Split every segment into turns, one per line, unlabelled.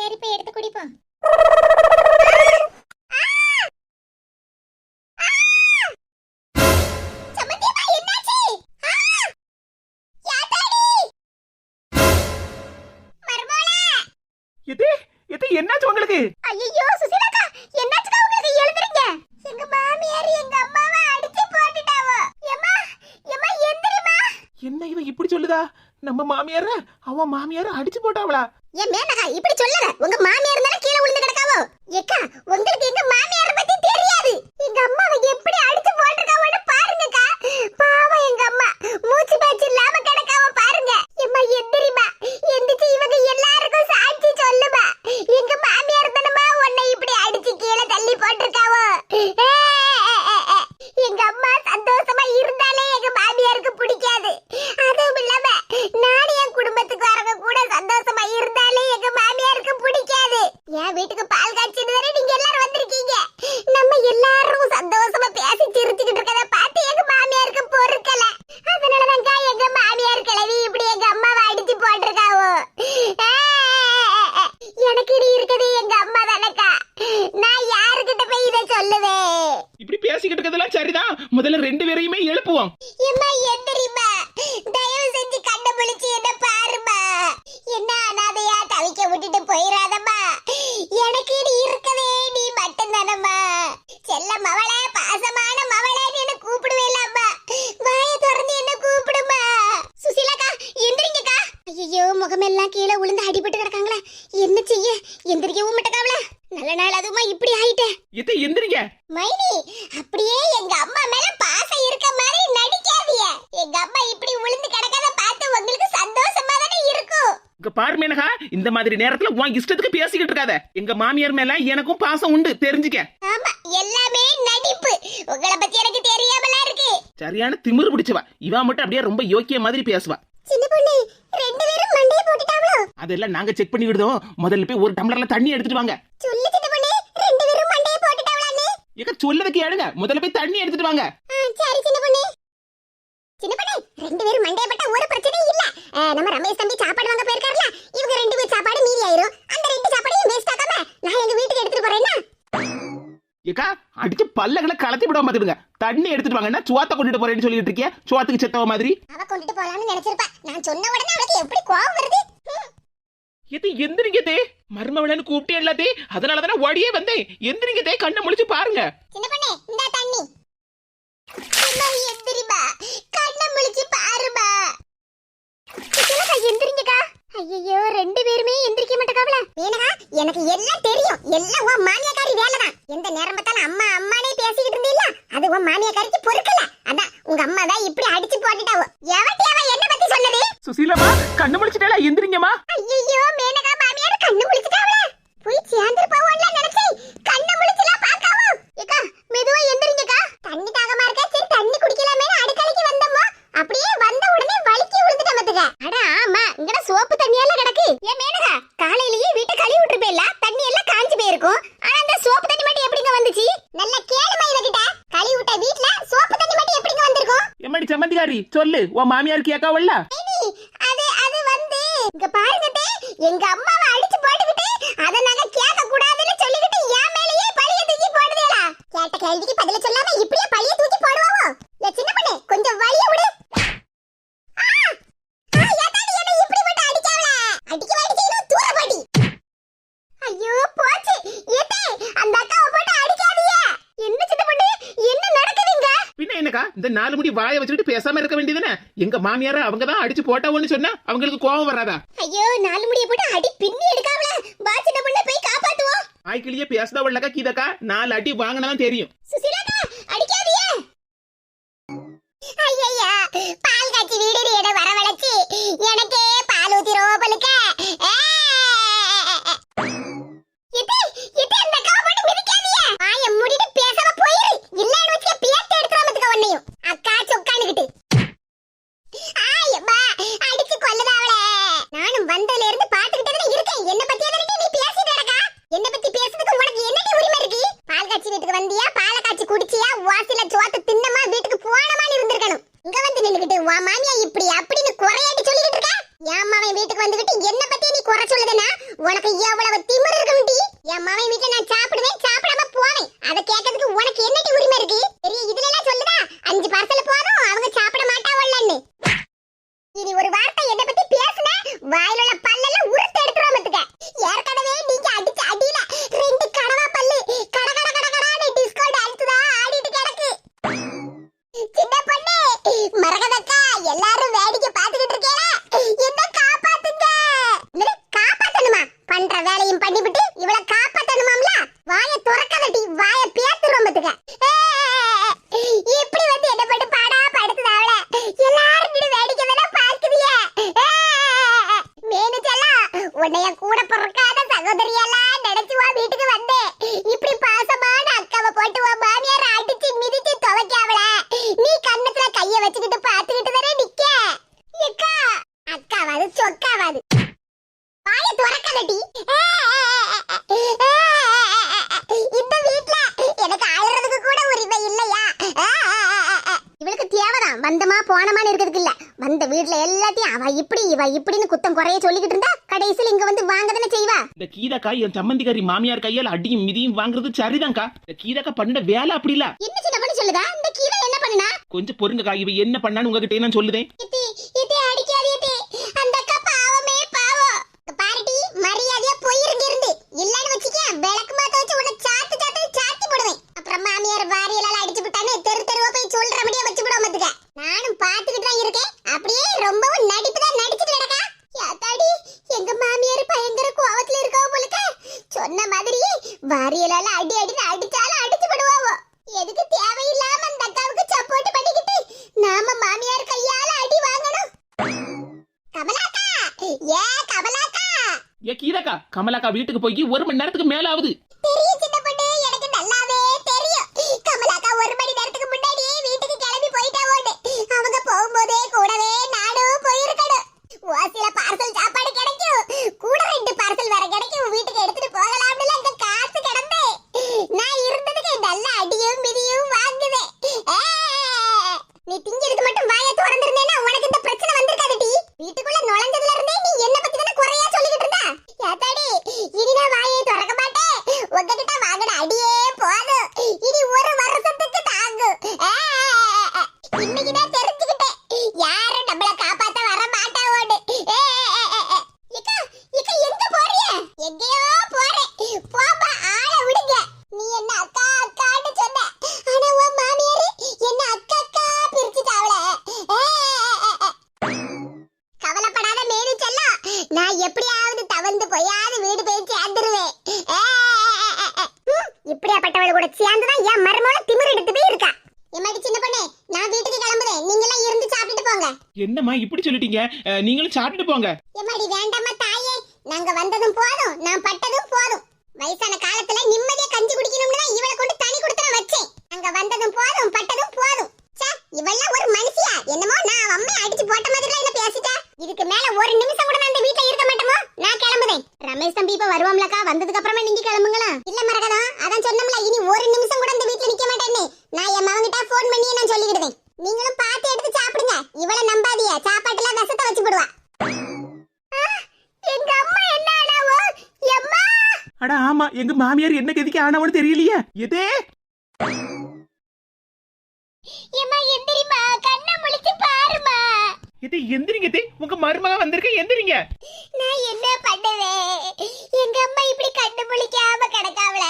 சரி போய் எடுத்து குடிப்போம்!
எது? எது? என்னாச்சு உங்களுக்கு?
ஐயையோ, சுசீலாக்கா, என்னாச்சுக்கா உங்களுக்கு? எழுதுறீங்க? எங்க மாமியார் எங்க அம்மாவை அடிச்சு போட்டுட்டாவோ. எம்மா, எம்மா, எந்திரிம்மா.
என்ன இவன் இப்படி சொல்லுதா? நம்ம மாமியார அவன் மாமியார அடிச்சு போட்டாவளா?
ஏன் மேனகா, இப்படி சொல்லாத. உங்க மாமியார் இருந்தாலும் கீழே விழுந்து கிடக்காவோ. ஏக்கா, உங்களுக்கு எங்க மாமியார் பத்தி தெரியாது. எங்க அம்மாவை எப்படி அடிச்சு போட்டிருக்காவோன்னு பாருங்கக்கா. பாவம் எங்க அம்மா. மூச்சு பேச்சு இல்லாம கிடக்காவோ பாருங்க. எம்மா, எந்திரிம்மா. எந்திரிச்சு இவங்க எல்லாருக்கும் சாட்சி சொல்லுமா. எங்க மாமியார் தானம்மா உன்னை இப்படி அடிச்சு கீழே தள்ளி போட்டிருக்காவோ. ஏ, ஏ, ஏ, ஏ. எங்க அம்மா சந்தோஷமா இருந்தாலே எங்க மாமியாருக்கு பிடிக்காது அதுவும் இல்லாம நானும் என் குடும்பத்துக்கு வரவங்க கூட சந்தோஷமா இருந்தாலே எங்க மாமியாருக்கு பிடிக்காது என் வீட்டுக்கு பால் காய்ச்சிட்டு தானே நீங்க எல்லாரும் வந்திருக்கீங்க நம்ம எல்லாரும் சந்தோஷமா பேசி சிரிச்சுக்கிட்டு இருக்கத பார்த்து எங்க மாமியாருக்கு பொறுக்கல அதனாலதான்க்கா எங்க மாமியார் கிளவி இப்படி எங்க அம்மாவை அடிச்சு போட்டிருக்காவோ ஆ, எனக்கு இனி இருக்குது எங்க அம்மா தானக்கா நான் யாருக்கிட்ட போய் இதை சொல்லுவேன்
இப்படி பேசிக்கிட்டு இருக்கிறதெல்லாம் சரிதான் முதல்ல ரெண்டு பேரையுமே எழுப்புவோம்
தயவு செஞ்சு கண்ணை என்ன பாரும்மா. என்ன அனாதையா தவிக்க விட்டுட்டு போயிடாதம்மா எனக்கு நீ இருக்கவே நீ மட்டும்தானம்மா. செல்ல மவளே பாசம் மவளே என்ன கூப்பிடுவேலாம்மா வாயை திறந்து என்ன கூப்பிடுமா சுசீலாக்கா எந்திரிங்கக்கா ஐயோ முகமெல்லாம் கீழே விழுந்து அடிபட்டு கிடக்காங்களே என்ன செய்ய எந்திரிக்கவும் மாட்டேக்காவல நல்ல நாள் அதுமா இப்படி ஆயிட்டேன்
எது எந்திரிங்க
மைனி அப்படியே எங்க அம்மா மேல பாசம் இருக்க மாதிரி நடிக்காதீங்க எங்க அம்மா இப்படி விழுந்து கிடக்கத பார்த்து உங்களுக்கு சந்தோஷமா தானே இருக்கும்
இங்க பாரு மேனகா இந்த மாதிரி நேரத்துல உன் இஷ்டத்துக்கு பேசிக்கிட்டு இருக்காத. எங்க மாமியார் மேல எனக்கும் பாசம் உண்டு தெரிஞ்சுக்க.
ஆமா எல்லாமே நடிப்பு. உங்களை பத்தி எனக்கு தெரியாமலா இருக்கு.
சரியான திமிரு பிடிச்சவா. இவா மட்டும் அப்படியே ரொம்ப யோக்கிய மாதிரி பேசுவா.
சின்ன பொண்ணு ரெண்டு பேரும் மண்டையை போட்டுட்டாங்களோ?
அதெல்லாம் நாங்க செக் பண்ணி விடுதோம் முதல்ல போய் ஒரு டம்ளர்ல தண்ணி எடுத்துட்டு வாங்க.
சொல்லு சின்ன பொண்ணு ரெண்டு பேரும் மண்டையை போட்டுட்டாங்களான்னு?
ஏக்க சொல்லதுக்கு ஏடுங்க முதல்ல போய் தண்ணி எடுத்துட்டு வாங்க.
சரி சின்ன பொண்ணு. சின்ன பொண்ணு ரெண்டு பேரும் மண்டையை போட்டா ஒரு நம்ம ரமேஷ் தம்பி சாப்பாடு வாங்க போயிருக்காருல? இவங்க ரெண்டு பேர் சாப்பாடு மீதி ஆயிரும். அந்த ரெண்டு சாப்பாடையும் வேஸ்ட் ஆக்காம நான் எங்க வீட்டுக்கு எடுத்துட்டு போறேன்னா
ஏக்கா அடிச்சு பல்லகளை கலத்தி விடாம பாத்துடுங்க தண்ணி எடுத்துட்டு வாங்கன்னா சோத்த கொண்டுட்டு போறேன்னு சொல்லிட்டு இருக்கிய? சோத்துக்கு செத்தவ மாதிரி.
அவ கொண்டுட்டு போலாம்னு நினைச்சிருப்பா. நான் சொன்ன உடனே அவளுக்கு எப்படி கோவம் வருது.
எது எந்திரிங்க தே. மர்மவளன்னு கூப்பிட்டே எல்லாத்தே அதனால தானே ஓடியே வந்தேன். எந்திரிங்க தே கண்ணை முழிச்சு பாருங்க.
சின்ன பொண்ணே இந்த தண்ணி. அம்மா, எந்திரிம்மா கண்ணை முழிச்சு பாருமா சின்னக்கா, எந்திரிங்கக்கா ஐயோ ரெண்டு பேருமே எந்திரிக்க மாட்டேக்காவல வேணகா எனக்கு எல்லாம் தெரியும் எல்லாம் உன் மாமியாக்காரி வேலைதான். எந்த நேரம் பார்த்தாலும் அம்மா அம்மானே பேசிக்கிட்டு இருந்தீல்ல? அது உன் மாமியாக்காரிக்கு பொறுக்கல. அதான் உங்க அம்மா தான் இப்படி அடிச்சு போட்டுட்டாவோ எவட்டி அவ என்ன பத்தி சொன்னது
சுசீலமா கண்ணு முழிச்சிட்டால எந்திரிங்கம்மா.
ஐயோ மேனகா மாமியார் கண்ணு முழிச்சிட்டாவல போய் சேர்ந்து போவோம்ல நினைச்சேன் கண்ணு முழிச்சலாம் பாக்காவோ ஏக்கா மெதுவா எந்திரிங்கக்கா தண்ணி தாகமா இருக்கா சரி தண்ணி குடிக்கலாமே அடுக்கலைக்கு வந்தோமோ அப்படியே வந்த உடனே வலிக்கி விழுந்துட்ட மத்துக்க அட ஆமா இங்கட சோப்பு தண்ணியால கிடக்கு ஏ மேனகா காலையிலேயே வீட்டை கழுவி விட்டுருப்பேல தண்ணி எல்லாம் காஞ்சு போயிருக்கும் ஆனா அந்த சோப்பு தண்ணி வந்துச்சு நல்ல கேளுமா இவகிட்ட. கழுவி விட்ட வீட்ல சோப்பு தண்ணி மட்டும் எப்படிங்க வந்திருக்கும்?
எம்மாடி சம்மந்திகாரி சொல்லு. உன் மாமியார் கேட்காவல்ல?
ஐனி, அது அது வந்து இங்க பாருங்கட்டே எங்க அம்மாவை அடிச்சு போட்டுக்கிட்டு அத நாங்க கேட்க கூடாதுன்னு சொல்லிக்கிட்டு என் மேலயே பழிய தூக்கி போடுதேடா கேட்ட கேள்விக்கு பதில சொல்லாம இப்படியே பழிய தூக்கி போடுவாவோ ஏ சின்ன பொண்ணு கொஞ்சம் வலிய விடு ஆ! ஆ, ஏத்தாடி என்னை இப்படி போட்டு அடிக்காவல? அடிக்க அடிச்சு இன்னும் தூர போடி. ஐயோ போச்சு ஏத்தே அந்த அக்காவை போட்டு அடிக்காதீங்க என்ன சின்ன பொண்ணு என்ன நடக்குதுங்க
பின்ன என்னக்கா இந்த நாலு முடி வாயை வச்சுட்டு பேசாம இருக்க வேண்டியதுதானே? எங்க மாமியார அவங்க தான் அடிச்சு போட்டாவோன்னு சொன்னா அவங்களுக்கு கோபம் வராதா?
ஐயோ நாலு முடிய போட்டு அடி பின்னி எடுக்காமல வா சின்ன பொண்ணு போய் காப்பாத்துவோம்.
ஆய்க்கிலேயே பேசுதா உள்ளக்கா கீதக்கா. நாலு அடி வாங்கினாதான் தெரியும்.
சுசிலாக்கா அடிக்காதீங்க. ஐயையா பால் காய்ச்சி வீடு என வரவழைச்சு எனக்கே பால் ஊத்தி ரோபலுக்க எது எது அந்த அக்காவை போட்டு மிதிக்காதீங்க வாய மூடிட்டு பேசாம போயிரு இல்லன்னு வச்சுக்க பியத்தை எடுத்துறாமத்துக்க உன்னையும் அக்கா சொக்கானுகிட்டு ஆயம்மா அடிச்சு கொல்லுதாவளே நானும் வந்ததுல இருந்து பாத்துக்கிட்டே தான் இருக்கேன் என்ன பத்தியா தானே நீ பேசிட்டு இருக்கா என்ன பத்தி பேசுறதுக்கு உனக்கு என்னடி உரிமை இருக்கு பால் காய்ச்சி வீட்டுக்கு வந்தியா பாலை காய்ச்சி குடிச்சியா வாசில சோத்து தின்னமா வீட்டுக்கு போனமான்னு இருந்திருக்கணும் இங்க வந்து நின்னுகிட்டு வா மாமியா இப்படி அப்படின்னு குறையாட்டி சொல்லிக்கிட்டு இருக்க வீட்டுக்கு வந்துகிட்டு என்ன பத்தி நீ குறை சொல்லுதுன்னா உனக்கு எவ்வளவு திமிரு இருக்கும்டி? என் மாமன் வீட்டுல நான் சாப்பிடுவேன் சாப்பிடாம போவேன். அத கேட்கறதுக்கு உனக்கு என்ன உரிமை இருக்கு? பெரிய இதுல எல்லாம் சொல்லுதா அஞ்சு பார்சல் போதும் அவங்க சாப்பிட மாட்டா இனி ஒரு வார்த்தை என்ன பத்தி பேசுன? வாயில இவளை காப்பாத்தணுமாம்ல? வாயை துறக்காதடி வாய பேத்துறோம் பாத்துக்க இப்படி வந்து என்ன பண்ணி பாடா படுத்துது அவள எல்லாரும் நின்னு வேடிக்கை வேணா பார்க்குதியே மேனேஜெல்லாம் உன்னைய கூட பிறக்காத சகோதரியெல்லாம் நினைச்சு வா வீட்டுக்கு வந்தேன் இப்படி பாசமான அக்காவை போட்டு உன் மாமியார் அடிச்சு மிதிச்சு துவைக்காவல நீ கண்ணத்துல கைய வச்சுக்கிட்டு பாத்துக்கிட்டு தானே நிக்க அக்கா அக்காவாது சொக்காவாது வாய துறக்கலடி இந்த வீட்ல எனக்கு ஆளுறதுக்கு கூட உரிமை இல்லையா இவளுக்கு தேவைதான் வந்தமா போனமான்னு இருக்கிறதுக்கு இல்ல வந்த வீட்ல எல்லாத்தையும் அவ இப்படி இவ இப்படின்னு குத்தம் குறைய சொல்லிக்கிட்டு இருந்தா கடைசியில் இங்க வந்து வாங்க தானே செய்வா?
இந்த கீதாக்கா என் சம்மந்திக்காரி மாமியார் கையால் அடியும் மிதியும் வாங்குறது சரிதான்க்கா. இந்த கீதாக்கா பண்ண வேலை அப்படி இல்ல.
என்ன சின்ன சொல்லுதா? இந்த கீரை என்ன பண்ணுனா?
கொஞ்சம் பொறுங்கக்கா இவ என்ன பண்ணான்னு உங்ககிட்ட நான் சொல்லுதேன்.
அடிக்காதே அந்த அக்கா பாவமே பாவம். பாருடி மரியாதையா போயிருங்க இருந்து இல்லன்னு வச்சுக்க விளக்கு மாத்த வச்சு உன்னை சாத்து சாத்து சாத்தி போடுவேன் அப்புறம் மாமியார் வாரியலால அடிச்சு விட்டானே தெரு தெருவா போய் சொல்றபடியே வச்சு விட மாத்துக்க நானும் பாத்துக்கிட்டு தான் இருக்கேன் அப்படியே ரொம்பவும் நடிப்பு தான் நடிச்சிட்டு கிடக்கா யாத்தாடி எங்க மாமியார் பயங்கர கோவத்துல இருக்கவ போலுக்க சொன்ன மாதிரியே வாரியலால அடி அடின்னு அடிச்சாலும் அடிச்சு விடுவாவோ எதுக்கு தேவையில்லாம அந்த அக்காவுக்கு சப்போர்ட் பண்ணிக்கிட்டு நாம மாமியார் கையால அடி வாங்கணும் கமலாக்கா ஏ கமலாக்கா
ஏ கீதாக்கா கமலாக்கா வீட்டுக்கு போய் ஒரு மணி நேரத்துக்கு மேல ஆகுது
பெரிய சின்ன பொண்ணு எனக்கு நல்லாவே தெரியும் கமலாக்கா ஒரு மணி நேரத்துக்கு முன்னாடியே வீட்டுக்கு கிளம்பி போயிட்டாவோன்னு அவங்க போகும்போதே கூடவே நானும் போயிருக்கணும் ஓசில பார்சல் சாப்பாடு கிடைக்கும் கூட ரெண்டு பார்சல் வேற கிடைக்கும் வீட்டுக்கு எடுத்துட்டு போகலாம்னு அங்க காத்து கிடந்தேன் நான் இருந்ததுக்கு நல்ல அடியும் மிதியும் வாங்குவேன் ஏ, நீ திங்கிறதுக்கு மட்டும் வாயை திறந்திருந்தேன்னா உனக்கு இந்த பிரச்சனை வந்திருக்காதுடி வீட்டுக்குள்ள நுழைஞ்சதுல இருந்தே நீ என்ன பத்தி தானே குறையா சொல்லிக்கிட்டு இருந்தா யாத்தாடி இனி நான் வாயை திறக்க மாட்டேன் உங்ககிட்ட வாங்கின அடியே போதும் இனி ஒரு வருஷத்துக்கு தாங்கும் ஆ, இன்னைக்கு தான் தெரிஞ்சுக்கிட்டேன் யாரும் நம்மள காப்பாத்த வர மாட்டாவோன்னு ஏ, ஏ, ஏ, ஏ. இக்கா, இக்கா, எங்க போறீங்க? எங்கேயோ போறேன். போப்பா, ஆளை விடுங்க. நீ என்ன அக்கா, அக்கான்னு சொன்ன. ஆனா உன் மாமியாரு என்ன அக்கா, அக்கா பிரிச்சுட்டாவளே. ஏ, ஏ, ஏ, ஏ. கவலைப்படாத மேரி செல்லம் நான் எப்படியாவது தவந்து போயாவது வீடு போய் சேர்ந்துருவேன் ஏ, ஏ, ஏ, ஏ. ம், இப்படியாப்பட்டவள் கூட சேர்ந்துதான் என் மருமகள திமிர் எடுத்து போய் இருக்கா எம்மாடி சின்ன பொண்ணு நான் வீட்டுக்கு கிளம்புறேன் நீங்க எல்லாம் இருந்து சாப்பிட்டுட்டு போங்க
என்னம்மா இப்படி சொல்லிட்டீங்க? நீங்களும் சாப்பிட்டுட்டு போங்க.
எம்மாடி வேண்டாம்மா தாயே. நாங்க வந்ததும் போதும். நான் பட்டதும் போதும். வயசான காலத்துல நிம்மதியா கஞ்சி குடிக்கணும்னு தான் இவளை கொண்டு தனி கொடுத்து வச்சேன். அங்க வந்ததும் போதும் பட்டதும் போதும். இவெல்லாம் ஒரு மனுஷியா? என்னமோ நான் அம்மா அடிச்சு போட்ட மாதிரி என்ன பேசிட்டா? இதுக்கு மேல ஒரு நிமிஷம் கூட நான் இந்த வீட்ல இருக்க மாட்டோமோ நான் கிளம்புறேன் ரமேஷ் தம்பி இப்ப வருவாம்லக்கா? வந்ததுக்கு அப்புறமா நீங்க கிளம்புங்களா இல்ல மரகதம் அதான் சொன்னோம்ல இனி ஒரு நிமிஷம் கூட இந்த வீட்ல நிக்க மாட்டேன்னு நான் என் மகன்கிட்ட ஃபோன் பண்ணி நான் சொல்லிக்கிடுவேன் நீங்களும் பார்த்து எடுத்து சாப்பிடுங்க இவளை நம்பாதீங்க சாப்பாட்டுல விஷத்தை வச்சு போடுவா எங்க அம்மா என்ன ஆனாவோ எம்மா
அட ஆமா எங்க மாமியார் என்ன கதிக்கு ஆனவன்னு தெரியலையே? எதே? எதே எந்திரிங்க தே உங்க மருமக வந்திருக்க எந்திரிங்க.
நான் என்ன பண்ணுவேன்? எங்க அம்மா இப்படி கண்ணு முழிக்காம கிடக்காவல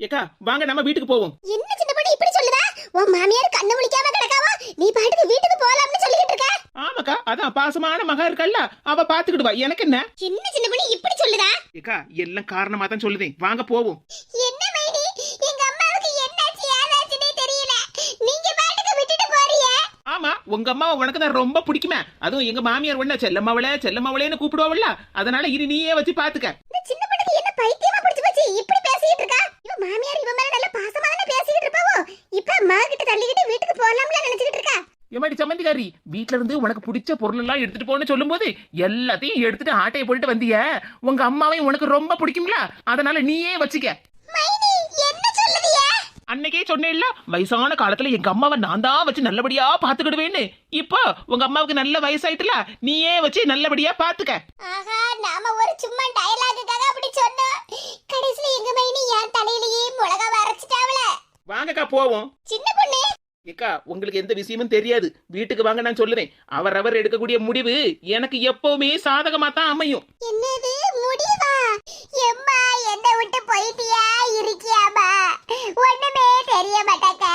ஏக்கா வாங்க நம்ம வீட்டுக்கு போவோம்.
என்ன சின்ன பொண்ணு இப்படி சொல்லுதா? உன் மாமியார் கண்ணு முழிக்காம கிடக்காவா நீ பாட்டுக்கு வீட்டுக்கு போலாம்னு சொல்லிட்டு இருக்க
ஆமாக்கா அதான் பாசமான மகா இருக்கல்ல அவ பாத்துக்கிடுவா எனக்கு என்ன?
சின்ன சின்ன பொண்ணு இப்படி சொல்லுதா?
ஏக்கா எல்லாம் காரணமா தான் சொல்லுதேன். வாங்க போவோம்.
என்ன மைனி எங்க அம்மாவுக்கு என்னாச்சு ஏதாச்சுன்னே தெரியல. நீங்க பாட்டுக்கு விட்டுட்டு போறீங்க
ஆமா உங்க அம்மா உனக்கு தான் ரொம்ப பிடிக்குமே. அதுவும் எங்க மாமியார் ஒண்ணு செல்லம்மாவளே செல்லம்மாவளேன்னு கூப்பிடுவாள்ல அதனால இனி நீயே வச்சு பாத்துக்க.
இந்த சின்ன பொண்ணுக்கு என்ன பைத்தியமா பிடிச்சு போச்சு? இப்படி பேசிட்டு இருக்கா? இவ மாமியார் இவ மேல நல்ல பாசமா தானே பேசிட்டு இருப்பாவோ? இப்ப அம்மா கிட்ட தள்ளிக்கிட்டு வீட்டுக்கு போலாம்ல நினைச்சிட்டு இருக்கா?
எம்மாடி சம்மந்திக்காரி வீட்ல இருந்து உனக்கு பிடிச்ச பொருள் எல்லாம் எடுத்துட்டு போன்னு சொல்லும்போது எல்லாத்தையும் எடுத்துட்டு ஆட்டையை போட்டுட்டு வந்திய. உங்க அம்மாவையும் உனக்கு ரொம்ப பிடிக்கும்ல? அதனால நீயே வச்சுக்க. அன்னைக்கே சொன்னேன்ல வயசான காலத்துல எங்க அம்மாவை நான் தான் வச்சு நல்லபடியா பாத்துக்கிடுவேன்னு இப்போ உங்க அம்மாவுக்கு நல்ல வயசாயிட்டுல நீயே வச்சு நல்லபடியா பாத்துக்க
ஆஹா நாம ஒரு சும்மா டயலாகுக்காக அப்படி சொன்னோம். கடைசில எங்க மைனி என் தலையிலேயே மிளகா வரைச்சிட்டாவல
வாங்கக்கா போவோம்.
சின்ன பொண்ணு.
ஏக்கா உங்களுக்கு எந்த விஷயமும் தெரியாது. வீட்டுக்கு வாங்க நான் சொல்லுவேன். அவரவர் எடுக்கக்கூடிய முடிவு எனக்கு எப்பவுமே சாதகமா தான் அமையும்.
என்னது? முடிவா? எம்மா என்ன விட்டு போயிட்டியா? இருக்கியாமா ஒண்ணுமே தெரிய மாட்டாக்கா.